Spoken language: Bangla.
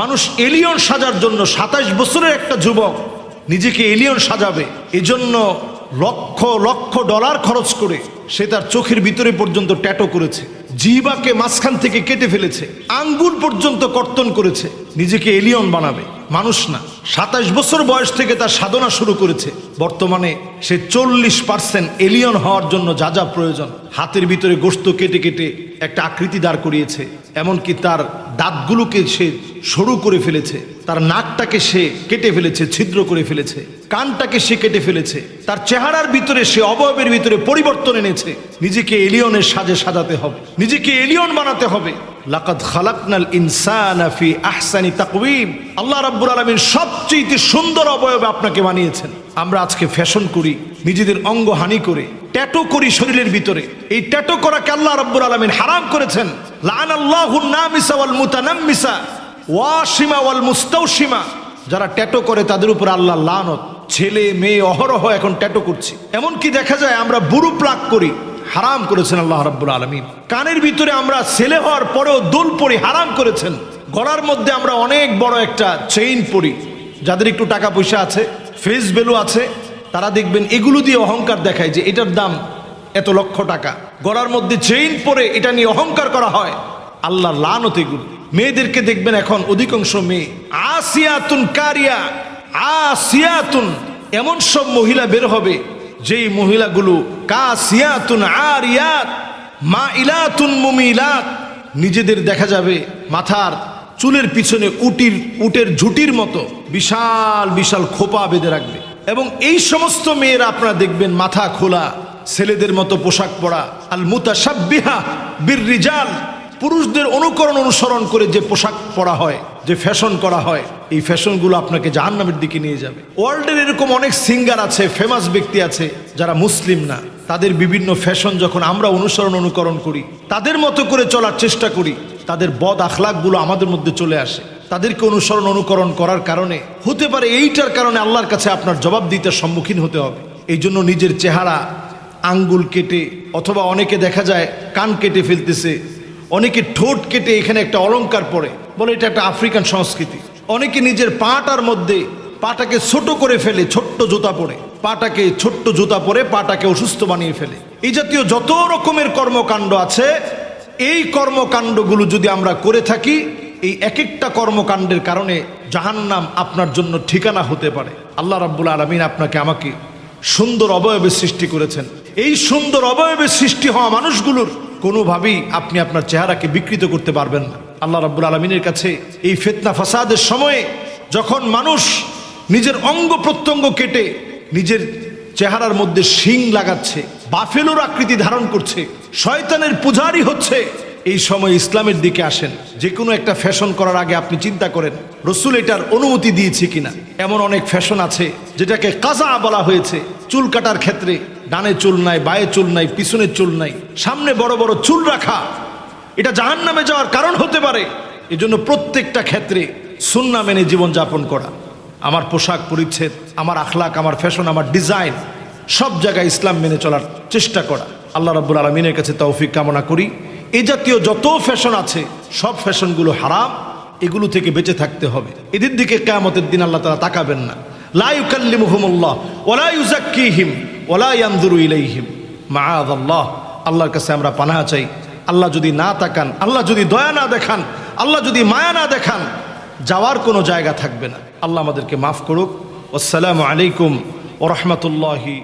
মানুষ এলিয়ন সাজার জন্য সাতাশ বছরের একটা যুবক নিজেকে এলিয়ন সাজাবে, এজন্য লক্ষ লক্ষ ডলার খরচ করে সে তার চোখের ভিতরে পর্যন্ত ট্যাটো করেছে জিবাকে মাঝখান থেকে কেটে ফেলেছে আঙ্গুল পর্যন্ত কর্তন করেছে, নিজেকে এলিয়ন বানাবে। মানুষ না। সাতাশ বছর বয়স থেকে তার সাধনা শুরু করেছে। বর্তমানে সে চল্লিশ পার্সেন্ট এলিয়ন হওয়ার জন্য যা যা প্রয়োজন, হাতের ভিতরে গোস্ত কেটে কেটে একটা আকৃতি দাঁড় করিয়েছে। এমনকি তার দাঁতগুলোকে সে সরু করে ফেলেছে। তার নাকটাকে সে কেটে ফেলেছে, ছিদ্র করে ফেলেছে। কানটাকে সে কেটে ফেলেছে। তার চেহারার ভিতরে সে অবয়বের ভিতরে পরিবর্তন এনেছে। নিজেকে এলিয়নের সাজে সাজাতে হবে। নিজেকে এলিয়ন বানাতে হবে। লাকাদ খালাকনাল ইনসানা ফি আহসানি তাকওয়িম। আল্লাহ রাব্বুল আলামিন সবচেয়ে সুন্দর অবয়বে আপনাকে বানিয়েছেন। আমরা আজকে ফ্যাশন করি, নিজেদের অঙ্গ হানি করে, ট্যাটো করি শরীরের ভিতরে। এই ট্যাটো করাকে আল্লাহ রাব্বুল আলামিন হারাম করেছেন। লান আল্লাহুন নামিসা ওয়াল মুতানাম্মিসা, ওয়াসিমা ওয়াল মুস্তাউসিমা যারা ট্যাটো করে তাদের উপর আল্লাহ লানত। ছেলে, মেয়ে, অহরহ এখন ট্যাটো করছে। এমনকি দেখা যায় আমরা বুড়ো প্লাক করি হারাম করেছেন আল্লাহ রাব্বুল আলমিন। কানের ভিতরে আমরা ছেলে হওয়ার পরেও দোল পরি হারাম করেছেন। গলার মধ্যে আমরা অনেক বড় একটা চেইন পরি। যাদের একটু টাকা পয়সা আছে ফেস ভ্যালু আছে, তারা দেখবেন এগুলো দিয়ে অহংকার দেখায় যে এটার দাম এত লক্ষ টাকা। গলার মধ্যে চেইন পরে এটা নিয়ে অহংকার করা হয়। আল্লাহ লানত এগুলো। মেয়েদেরকে দেখবেন এখন অধিকাংশ মেয়ে আসিয়াতুন কারিয়া, আসিয়াতুন। এমন সব মহিলা বের হবে যেই মহিলাগুলো, কাসিয়াতুন আরিয়াত মা ইলাতুন মুমিলাত, নিজেদের দেখা যাবে মাথার চুলের পিছনে উটির, উটের ঝুটির মতো বিশাল বিশাল খোপা বেঁধে রাখবে। এবং এই সমস্ত মেয়েরা আপনারা দেখবেন মাথা খোলা, ছেলেদের মতো পোশাক পরা আল মুতাসাব্বিহা বীর রিজাল পুরুষদের অনুকরণ অনুসরণ করে যে পোশাক পরা হয়, যে ফ্যাশন করা হয় এই ফ্যাশনগুলো আপনাকে জাহান্নামের দিকে নিয়ে যাবে। ওয়ার্ল্ডের এরকম অনেক সিঙ্গার আছে ফেমাস ব্যক্তি আছে, যারা মুসলিম না। তাদের বিভিন্ন ফ্যাশন যখন আমরা অনুসরণ অনুকরণ করি, তাদের মতো করে চলার চেষ্টা করি, তাদের বদ আখলাকগুলো আমাদের মধ্যে চলে আসে। তাদেরকে অনুসরণ অনুকরণ করার কারণে, হতে পারে এইটার কারণে আল্লাহর কাছে আপনার জবাব দিতে সম্মুখীন হতে হবে। এই জন্য নিজের চেহারা, আঙ্গুল কেটে, অথবা অনেকে দেখা যায় কান কেটে ফেলতেছে, অনেকে ঠোঁট কেটে এখানে একটা অলংকার পরে, বলে এটা একটা আফ্রিকান সংস্কৃতি। অনেকে নিজের পাটার মধ্যে পাটাকে ছোট করে ফেলে, ছোট্ট জুতা পরে। পাটাকে ছোট্ট জুতা পরে পাটাকে অসুস্থ বানিয়ে ফেলে। এই জাতীয় যত রকমের কর্মকাণ্ড আছে, এই কর্মকাণ্ডগুলো যদি আমরা করে থাকি, এই এক একটা কর্মকাণ্ডের কারণে জাহান্নাম আপনার জন্য ঠিকানা হতে পারে। আল্লাহ রাব্বুল আলমিন আপনাকে আমাকে সুন্দর অবয়বের সৃষ্টি করেছেন। এই সুন্দর অবয়বের সৃষ্টি হওয়া মানুষগুলোর কোনোভাবেই আপনি আপনার চেহারাকে বিকৃত করতে পারবেন না। আল্লাহ রাব্বুল আলমিনের কাছে এই ফেতনা, ফাসাদের সময়ে যখন মানুষ নিজের অঙ্গ প্রত্যঙ্গ কেটে নিজের চেহারার মধ্যে শিং লাগাচ্ছে, বাফেলোর আকৃতি ধারণ করছে, শয়তানের পূজারি হচ্ছে, এই সময় ইসলামের দিকে আসেন। যে কোনো একটা ফ্যাশন করার আগে আপনি চিন্তা করেন, রসুল এটার অনুমতি দিয়েছে কিনা। এমন অনেক ফ্যাশন আছে যেটাকে কাজা বলা হয়েছে, চুল কাটার ক্ষেত্রে, ডানে চুল নাই, বায়ে চুল নাই পিছনের চুল নাই, সামনে বড় বড় চুল রাখা। এটা জাহান নামে যাওয়ার কারণ হতে পারে। এজন্য প্রত্যেকটা ক্ষেত্রে সুন্না মেনে জীবনযাপন করা। আমার পোশাক পরিচ্ছেদ, আমার আখলাক, আমার ফ্যাশন, আমার ডিজাইন, সব জায়গায় ইসলাম মেনে চলার চেষ্টা করা। আল্লাহ রাব্বুল আলমিনের কাছে তৌফিক কামনা করি। এ জাতীয় যত ফ্যাশন আছে, সব ফ্যাশনগুলো হারাম, এগুলো থেকে বেঁচে থাকতে হবে। এদের দিকে কেয়ামতের দিন আল্লাহ তারা তাকাবেন না। লাইকাল্লিমুহুমুল্লাহ ওলা ইউজাক্কিহিম ওলা ইয়ানদুরু ইলাইহিম। মাআদাল্লাহ, আল্লাহর কাছে আমরা পানাহা চাই। আল্লাহ যদি না তাকান, আল্লাহ যদি দয়া না দেখান, আল্লাহ যদি মায়া না দেখান, যাওয়ার কোনো জায়গা থাকবে না। আল্লাহ আমাদেরকে মাফ করুক। আসসালামু আলাইকুম ও রহমতুল্লাহি